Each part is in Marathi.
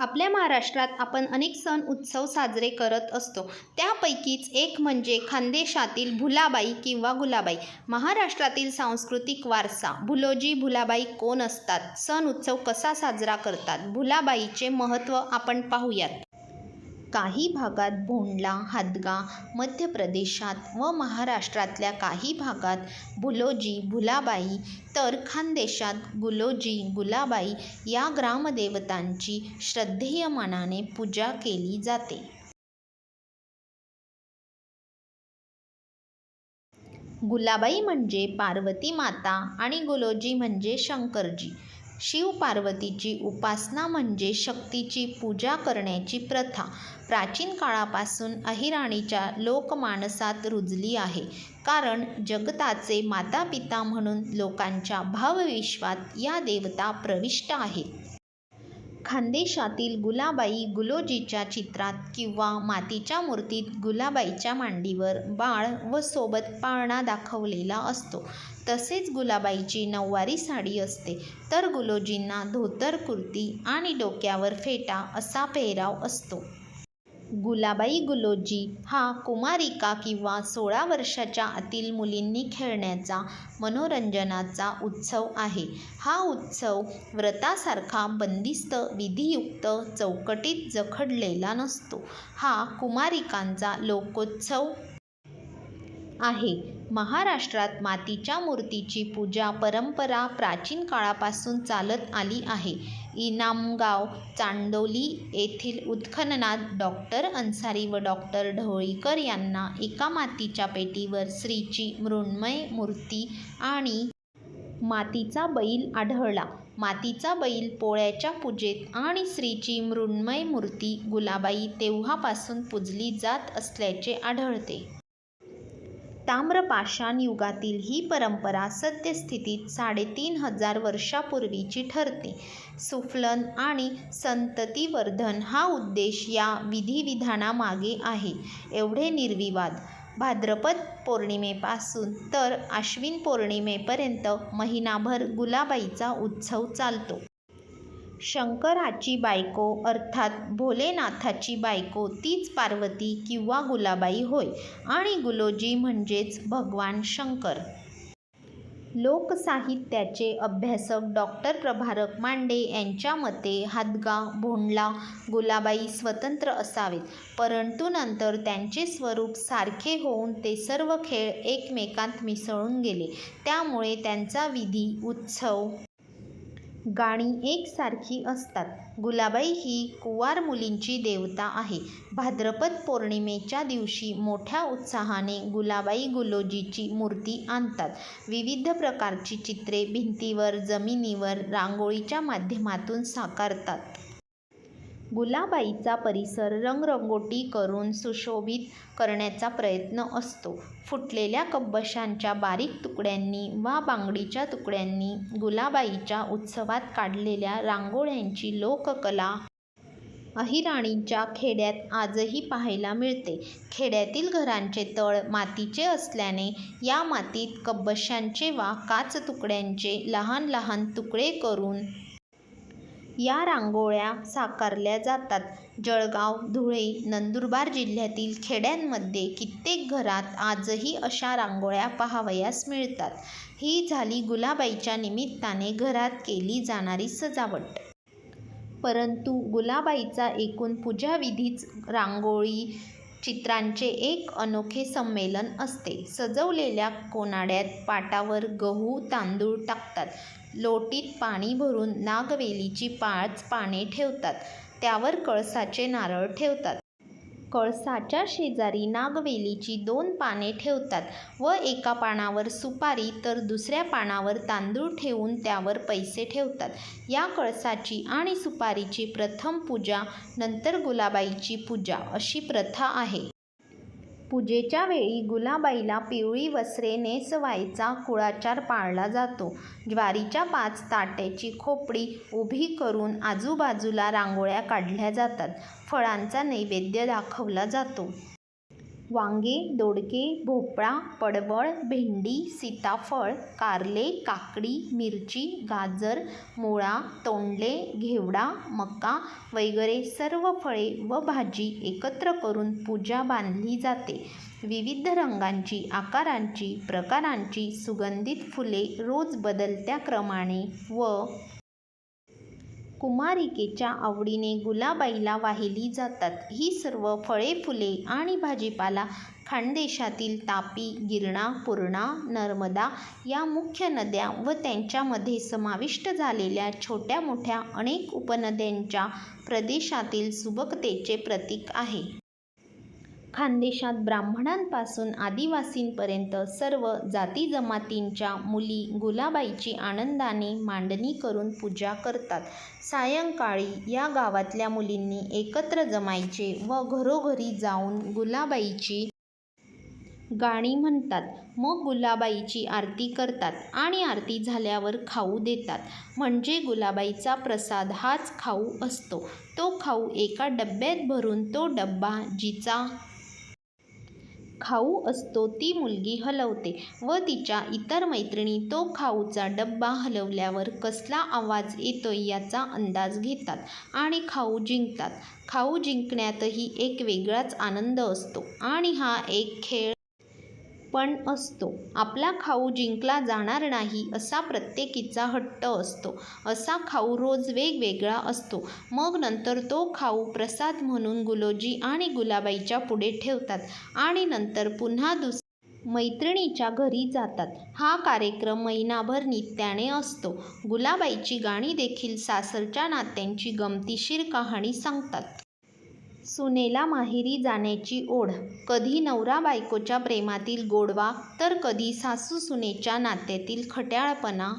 आपल्या महाराष्ट्रात आपण अनेक सण उत्सव साजरे करत असतो. त्यापैकीच एक म्हणजे खानदेशातील भुलाबाई किंवा गुलाबाई. महाराष्ट्रातील सांस्कृतिक वारसा भुलोजी भुलाबाई कोण असतात? सण उत्सव कसा साजरा करतात? भुलाबाईचे महत्त्व आपण पाहूयात. काही भागात भोंडला हादगा मध्य प्रदेशात व महाराष्ट्रातल्या काही भागात भुलोजी भुलाबाई तर खानदेशात गुलोजी गुलाबाई या ग्रामदेवतांची श्रद्धेय मनाने पूजा केली जाते. गुलाबाई म्हणजे पार्वती माता आणि गुलोजी म्हणजे शंकरजी. शिव पार्वतीची उपासना म्हणजे शक्तीची पूजा करण्याची प्रथा. प्राचीन काळापासून अहिराणीच्या लोकमानसात रुजली आहे. कारण जगताचे मातापिता म्हणून लोकांच्या भावविश्वात या देवता प्रविष्ट आहेत. खानदेशातील गुलाबाई गुलोजीच्या चित्रात किंवा मातीच्या मूर्तीत गुलाबाईच्या मांडीवर बाळ व सोबत पाळणा दाखवलेला असतो. तसेच गुलाबाईची नऊवारी साडी असते. तर गुलोजींना धोतर कुर्ती आणि डोक्यावर फेटा असा पेहराव असतो. गुलाबाई गुलोजी हा कुमारिका किंवा सोळा वर्षाच्या आतील मुलींनी खेळण्याचा मनोरंजनाचा उत्सव आहे. हा उत्सव व्रतासारखा बंदिस्त विधियुक्त चौकटीत जखडलेला नसतो. हा कुमारिकांचा लोकोत्सव आहे. महाराष्ट्रात मातीच्या मूर्तीची पूजा परंपरा प्राचीन काळापासून चालत आली आहे. इनामगाव चांडोली येथील उत्खननात डॉक्टर अन्सारी व डॉक्टर ढवळीकर यांना एका मातीच्या पेटीवर श्रीची मृण्मय मूर्ती आणि मातीचा बैल आढळला. मातीचा बैल पोळ्याच्या पूजेत आणि श्रीची मृण्मय मूर्ती गुलाबाई तेव्हापासून पूजली जात असल्याचे आढळते. ताम्रपाषाण युगातील ही परंपरा सद्यस्थितीत साडेतीन हजार वर्षापूर्वीची ठरते. सुफलन आणि संततीवर्धन हा उद्देश या विधिविधानामागे आहे. एवढे निर्विवाद. भाद्रपद पौर्णिमेपासून तर आश्विन पौर्णिमेपर्यंत महिनाभर गुलाबाईचा उत्सव चालतो. शंकराची बायको अर्थात भोलेनाथाची बायको तीच पार्वती किंवा गुलाबाई होय आणि गुलोजी म्हणजेच भगवान शंकर. लोकसाहित्याचे अभ्यासक डॉक्टर प्रभारक मांडे यांच्या मते हादगा भोंडला गुलाबाई स्वतंत्र असावेत परंतु नंतर त्यांचे स्वरूप सारखे होऊन ते सर्व खेळ एकमेकांत मिसळून गेले. त्यामुळे त्यांचा विधी उत्सव गाणी एकसारखी असतात. गुलाबाई ही कुवार मुलींची देवता आहे. भाद्रपद पौर्णिमेच्या दिवशी मोठ्या उत्साहाने गुलाबाई गुलोजीची मूर्ती आणतात. विविध प्रकारची चित्रे भिंतीवर जमिनीवर रांगोळीच्या माध्यमातून साकारतात. गुलाबाईचा परिसर रंगरंगोटी करून सुशोभित करण्याचा प्रयत्न असतो. फुटलेल्या कब्बशांच्या बारीक तुकड्यांनी वा बांगडीच्या तुकड्यांनी गुलाबाईच्या उत्सवात काढलेल्या रांगोळ्यांची लोककला अहिराणींच्या खेड्यात आजही पाहायला मिळते. खेड्यातील घरांचे तळ मातीचे असल्याने या मातीत कब्बशांचे वा काच तुकड्यांचे लहान लहान तुकडे करून या रांगोळ्या साकारल्या जातात. जळगाव धुळे नंदुरबार जिल्ह्यातील खेड्यांमध्ये कित्येक घरात आजही अशा रांगोळ्या पाहावयास मिळतात. ही झाली गुलाबाईच्या निमित्ताने घरात केली जाणारी सजावट. परंतु गुलाबाईचा एकूण पूजाविधीच रांगोळी चित्रांचे एक अनोखे संमेलन असते. सजवलेल्या कोनाड्यात पाटावर गहू तांदूळ टाकतात. लोटीत पाणी भरून नागवेलीची पाच पाने ठेवतात. त्यावर कळसाचे नारळ ठेवतात. कळसाच्या शेजारी नागवेलीची दोन पाने ठेवतात व एका पानावर सुपारी तर दुसऱ्या पानावर तांदूळ ठेवून त्यावर पैसे ठेवतात. या कळसाची आणि सुपारीची प्रथम पूजा नंतर गुलाबाईची पूजा अशी प्रथा आहे. पूजेच्या वेळी गुलाबाईला पिवळी वस्त्रे नेसवायचा कुळाचार पाळला जातो. ज्वारीच्या पाच ताट्याची खोपडी उभी करून आजूबाजूला रांगोळ्या काढल्या जातात. फळांचा नैवेद्य दाखवला जातो. वांगे दोडके भोपळा पडवळ भेंडी सीताफळ कारले काकडी मिरची गाजर मुळा तोंडले घेवडा मका वगैरे सर्व फळे व भाजी एकत्र करून पूजा बांधली जाते. विविध रंगांची आकारांची प्रकारांची सुगंधित फुले रोज बदलत्या क्रमाने व कुमारिकेच्या आवडीने गुलाबाईला वाहिली जातात. ही सर्व फळे फुले आणि भाजीपाला खानदेशातील तापी गिरणा पूर्णा नर्मदा या मुख्य नद्या व त्यांच्यामध्ये समाविष्ट झालेल्या छोट्या मोठ्या अनेक उपनद्यांच्या प्रदेशातील सुबकतेचे प्रतीक आहे. खानदेशात ब्राह्मणांपासून आदिवासींपर्यंत सर्व जाती जमातींच्या मुली गुलाबाईची आनंदाने मांडणी करून पूजा करतात. सायंकाळी या गावातल्या मुलींनी एकत्र जमायचे व घरोघरी जाऊन गुलाबाईची गाणी म्हणतात. मग गुलाबाईची आरती करतात आणि आरती झाल्यावर खाऊ देतात. म्हणजे गुलाबाईचा प्रसाद हाच खाऊ असतो. तो खाऊ एका डब्यात भरून तो डब्बा जिचा खाऊ असतो ती मुलगी हलवते व तिच्या इतर मैत्रिणी तो खाऊचा डब्बा हलवल्यावर कसला आवाज येतोय याचा अंदाज घेतात आणि खाऊ जिंकतात. खाऊ जिंकण्यातही एक वेगळाच आनंद असतो आणि हा एक खेळ पण असतो. आपला खाऊ जिंकला जाणार नाही असा प्रत्येकीचा हट्ट असतो. असा खाऊ रोज वेगवेगळा असतो. मग नंतर तो खाऊ प्रसाद म्हणून गुलोजी आणि गुलाबाईच्या पुढे ठेवतात आणि नंतर पुन्हा दुस मैत्रिणीच्या घरी जातात. हा कार्यक्रम महिनाभर नित्याने असतो. गुलाबाईची गाणी देखील सासरच्या नात्यांची गमतीशीर कहाणी सांगतात. सुनेला माहेरी जाण्याची ओढ. कधी नवरा बायकोच्या प्रेमातील गोडवा तर कधी सासू सुनेच्या नात्यातील खट्याळपणा.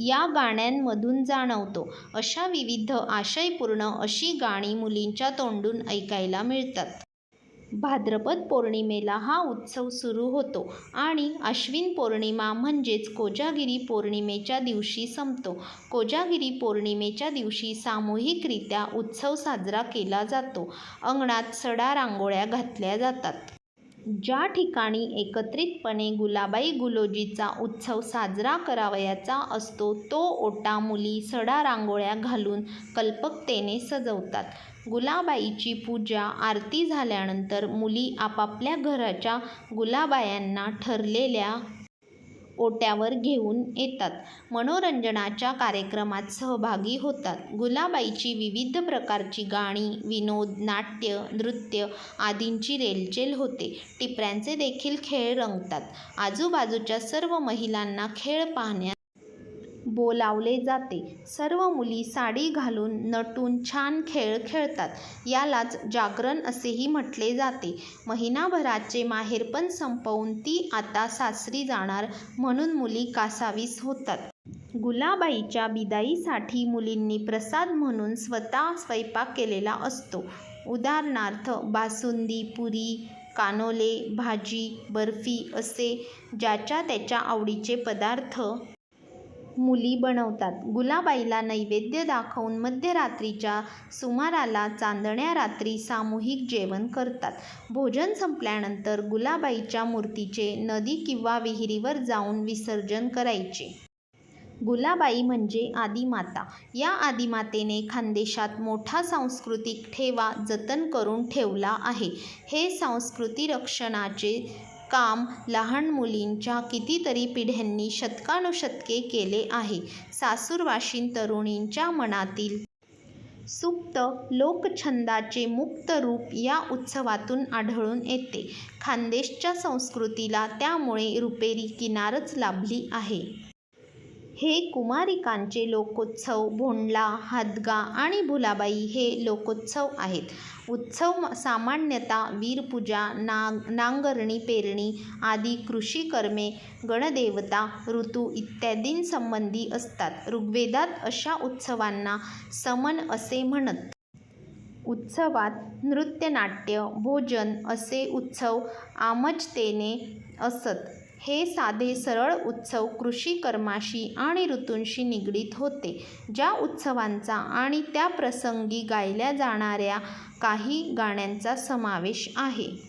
या गाण्यांमधून जाणवतो. अशा विविध आशयपूर्ण अशी गाणी मुलींच्या तोंडून ऐकायला मिळतात. भाद्रपद पौर्णिमेला हा उत्सव सुरू होतो आणि आश्विन पौर्णिमा म्हणजेच कोजागिरी पौर्णिमेच्या दिवशी संपतो. कोजागिरी पौर्णिमेच्या दिवशी सामूहिकरित्या उत्सव साजरा केला जातो. अंगणात सडा रांगोळ्या घातल्या जातात. ज्या ठिकाणी एकत्रितपणे गुलाबाई गुलोजीचा उत्सव साजरा करावयाचा असतो तो ओटा मुली सडा रांगोळ्या घालून कल्पकतेने सजवतात. गुलाबाईची पूजा आरती झाल्यानंतर मुली आपापल्या घराच्या गुलाबायांना ठरलेल्या ओट्यावर घेऊन येतात. मनोरंजनाच्या कार्यक्रमात सहभागी होतात. गुलाबाईची विविध प्रकारची गाणी विनोद नाट्य नृत्य आदींची रेलचेल होते. टिपऱ्यांचे देखील खेळ रंगतात. आजूबाजूच्या सर्व महिलांना खेळ पाहण्या बोलावले जाते. सर्व मुली साडी घालून नटून छान खेळ खेळतात. यालाच जागरण असेही म्हटले जाते. महिनाभराचे माहेरपण संपवून ती आता सासरी जाणार म्हणून मुली कासावीस होतात. गुलाबाईच्या बिदाईसाठी मुलींनी प्रसाद म्हणून स्वतः स्वयंपाक केलेला असतो. उदाहरणार्थ बासुंदी पुरी कानोले भाजी बर्फी असे ज्याच्या त्याच्या आवडीचे पदार्थ मुली बनवतात. गुलाबाईला नैवेद्य दाखवून मध्यरात्रीच्या सुमाराला चांदण्या रात्री सामूहिक जेवण करतात. भोजन संपल्यानंतर गुलाबाईच्या मूर्तीचे नदी किंवा विहिरीवर जाऊन विसर्जन करायचे. गुलाबाई म्हणजे आदिमाता. या आदिमातेने खानदेशात मोठा सांस्कृतिक ठेवा जतन करून ठेवला आहे. हे संस्कृती रक्षणाचे काम लहान मुलींच्या कितीतरी पिढ्यांनी शतकानुशतके केले आहे. सासूरवाशीन तरुणींच्या मनातील सुप्त लोकछंदाचे मुक्त रूप या उत्सवातून आढळून येते. खानदेशच्या संस्कृतीला त्यामुळे रुपेरी किनारच लाभली आहे. हे कुमारिकांचे लोकोत्सव भोंडला हादगा आणि भुलाबाई हे लोकोत्सव आहेत. उत्सव सामान्यतः वीरपूजा नाग नांगरणी पेरणी आदी कृषीकर्मे गणदेवता ऋतू इत्यादींसंबंधी असतात. ऋग्वेदात अशा उत्सवांना समन असे म्हणत. उत्सवात नृत्यनाट्य भोजन असे उत्सव आमजतेने असत. हे साधे सरळ उत्सव कृषी कर्माशी आणि ऋतूंशी निगडीत होते ज्या उत्सवांचा आणि त्या प्रसंगी गायल्या जाणाऱ्या काही गाण्यांचा समावेश आहे.